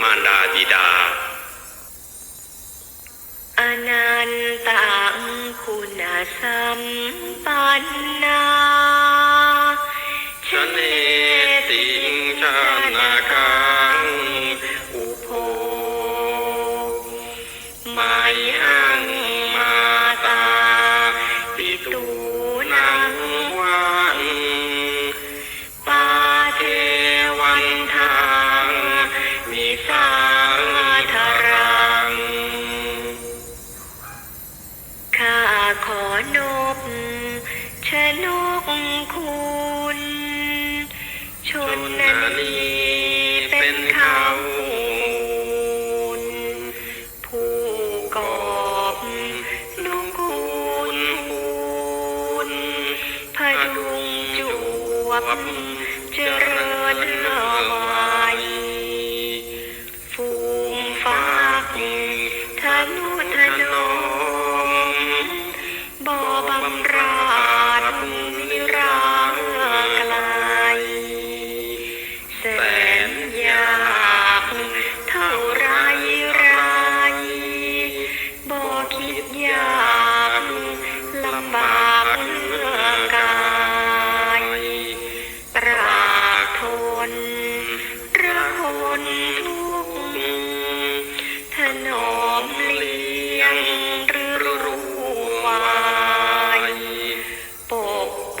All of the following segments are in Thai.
มารดาบิดา อนันตังคุณสัมปันนาชเนติงชานาคังอุโภไมยังมาตาปิตู นกคุณชนนันทีเป็นเขาผู้กอบนุกูลคุณพดุงจวบเจริญวัย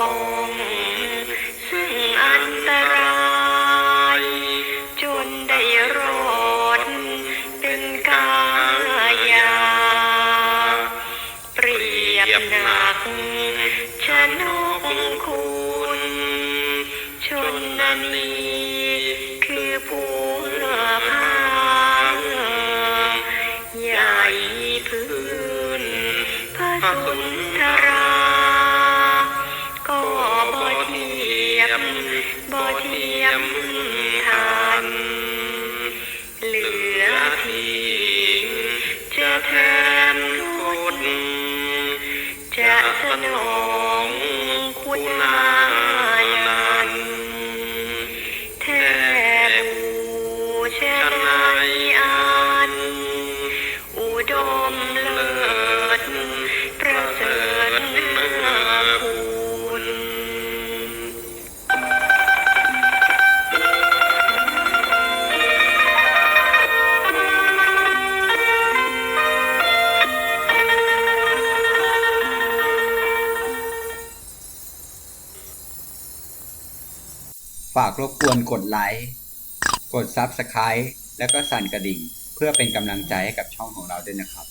ป้องซึ่งอันตราย จนได้รอดเป็นกายา เปรียบหนักชนกคุณชนนันนีคือผู้พาใหญ่พื้นพระสุนทรา บบ่เทียมทันเหลือทิ้งจะแทนทุนจะสนองคุณนานันแทบบูชนายอัน อุดมเลิศประเสริฐเนื้อคุากรบกวนกดไลค์กด Subscribe แล้วก็สั่นกระดิ่ง เพื่อเป็นกำลังใจให้กับช่องของเราด้วยนะครับ